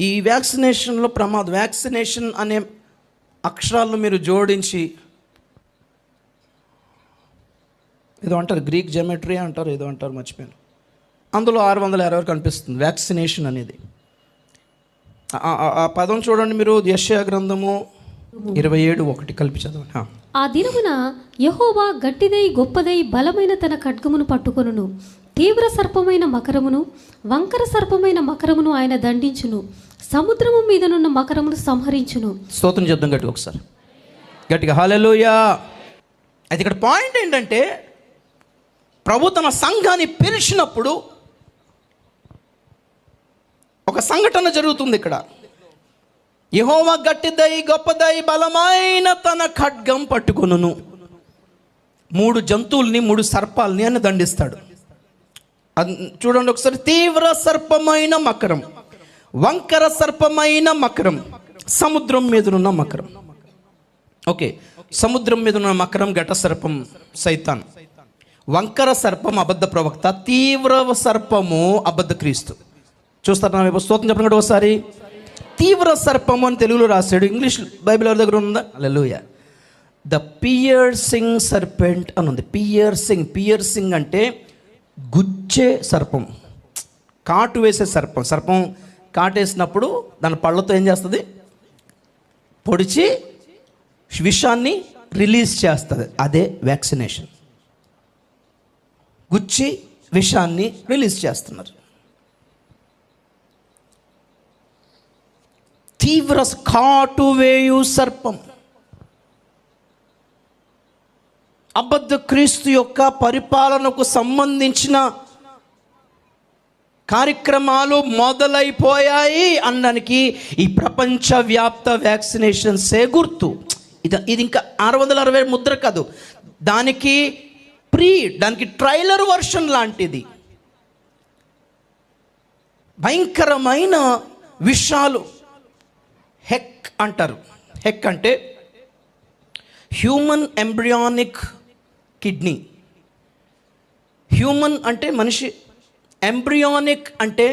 ఈ వ్యాక్సినేషన్లో ప్రమాదం వ్యాక్సినేషన్ అనే అక్షరాలను మీరు జోడించి ఏదో అంటారు గ్రీక్ జెమెట్రీ అంటారు ఏదో అంటారు మర్చిపోయాను. అందులో ఆరు వందల ఇరవై కనిపిస్తుంది వ్యాక్సినేషన్ అనేది. ఆ- పదం చూడండి మీరు యశయా గ్రంథము ఇరవై ఏడు ఒకటి కలిపి చదవండి. ఆ. ఆ దినమున యహోవా గట్టిదై గొప్పదై బలమైన తన ఖడ్గమును పట్టుకొనును. తీవ్ర సర్పమైన మకరమును వంకర సర్పమైన మకరమును ఆయన దండించును. సముద్రము మీదనున్న మకరమును సంహరించును. స్తోత్రం చెప్దాం గట్టిగా ఒకసారి. గట్టిగా హాలెలూయా అయితే ఇక్కడ పాయింట్ ఏంటంటే ప్రభు తన సంఘాన్ని పిలిచినప్పుడు ఒక సంఘటన జరుగుతుంది ఇక్కడ. యహోవ గట్టిదై గొప్పదై బలమైన తన ఖడ్గం పట్టుకొనును. మూడు జంతువుల్ని మూడు సర్పాల్ని అని దండిస్తాడు. చూడండి ఒకసారి తీవ్ర సర్పమైన మకరం. వంకర సర్పమైన మకరం సముద్రం మీదనున్న మకరం. ఓకే సముద్రం మీద ఉన్న మకరం ఘట సర్పం సైతాన్. వంకర సర్పం అబద్ధ ప్రవక్త తీవ్ర సర్పము అబద్ధ క్రీస్తు. చూస్తారా నా స్తోత్రం చెప్పండి ఒకసారి. తీవ్ర సర్పము అని తెలుగులో రాశాడు. ఇంగ్లీష్ బైబిల్ ఎవరి దగ్గర ఉందా? అలెలుయ ద పియర్సింగ్ సర్పెంట్ అని ఉంది. పియర్సింగ్ పియర్సింగ్ అంటే గుచ్చే సర్పం. కాటు వేసే సర్పం. సర్పం కాటేసినప్పుడు దాని పళ్ళతో ఏం చేస్తుంది? పొడిచి విషాన్ని రిలీజ్ చేస్తుంది. అదే వ్యాక్సినేషన్. గుచ్చి విషాన్ని రిలీజ్ చేస్తున్నారు. తీవ్ర కాటు వేయు సర్పం. అబద్ధ క్రీస్తు యొక్క పరిపాలనకు సంబంధించిన కార్యక్రమాలు మొదలైపోయాయి అనడానికి ఈ ప్రపంచవ్యాప్త వ్యాక్సినేషన్ గుర్తు. ఇది ఇది ఇంకా ఆరు వందల అరవై ముద్ర కాదు. దానికి ప్రీ దానికి ట్రైలర్ వర్షన్ లాంటిది. భయంకరమైన విషయాలు హెక్ అంటారు. హెక్ అంటే హ్యూమన్ ఎంబ్రియానిక్ కిడ్నీ. హ్యూమన్ అంటే మనిషి ఎంబ్రియానిక్ అంటే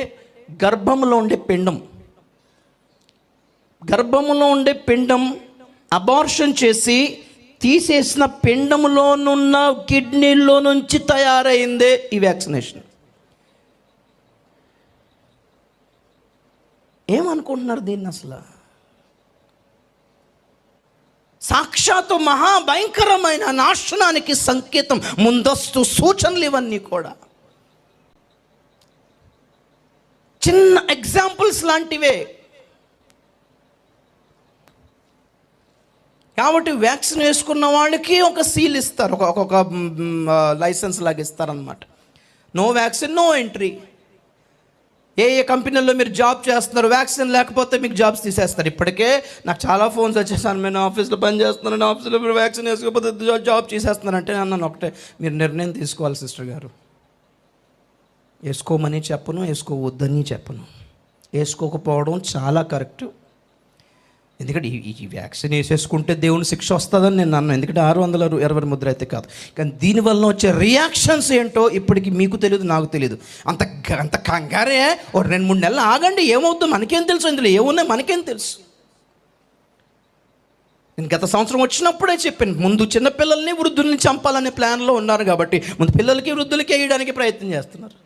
గర్భంలో ఉండే పిండం. గర్భములో ఉండే పిండం అబార్షన్ చేసి తీసేసిన పిండంలోనున్న కిడ్నీలో నుంచి తయారైందే ఈ వ్యాక్సినేషన్ ఏమనుకుంటున్నారు దీన్ని అసలు? సాక్షాత్తు మహాభయంకరమైన నాశనానికి సంకేతం ముందస్తు సూచనలు ఇవన్నీ కూడా. చిన్న ఎగ్జాంపుల్స్ లాంటివే. కాబట్టి వ్యాక్సిన్ వేసుకున్న వాళ్ళకి ఒక సీల్ ఇస్తారు ఒక ఒక లైసెన్స్ లాగా ఇస్తారనమాట నో వ్యాక్సిన్ నో ఎంట్రీ ఏ ఏ కంపెనీల్లో మీరు జాబ్ చేస్తున్నారు వ్యాక్సిన్ లేకపోతే మీకు జాబ్స్ తీసేస్తారు. ఇప్పటికే నాకు చాలా ఫోన్స్ వచ్చేసాను నేను ఆఫీస్లో పని చేస్తున్నాను ఆఫీస్లో మీరు వ్యాక్సిన్ వేసుకోకపోతే జాబ్ జాబ్ తీసేస్తున్నారంటే నన్ను ఒకటే. మీరు నిర్ణయం తీసుకోవాలి సిస్టర్ గారు. వేసుకోమని చెప్పను వేసుకోవద్దని చెప్పను. వేసుకోకపోవడం చాలా కరెక్ట్. ఎందుకంటే ఈ- వ్యాక్సిన్ వేసేసుకుంటే దేవుని శిక్ష వస్తుందని నేను అన్నాను ఎందుకంటే ఆరు వందల ఇరవై ముద్ర అయితే కాదు. కానీ దీనివల్ల వచ్చే రియాక్షన్స్ ఏంటో ఇప్పటికి మీకు తెలియదు నాకు తెలియదు అంత అంత కంగారే ఓ రెండు మూడు నెలలు ఆగండి ఏమవుతుందో మనకేం తెలుసు ఇందులో ఏమున్నాయి మనకేం తెలుసు. నేను గత సంవత్సరం వచ్చినప్పుడే చెప్పాను ముందు చిన్నపిల్లల్ని వృద్ధుల్ని చంపాలనే ప్లాన్లో ఉన్నారు కాబట్టి ముందు పిల్లలకి వృద్ధులకి వేయడానికి ప్రయత్నం చేస్తున్నారు.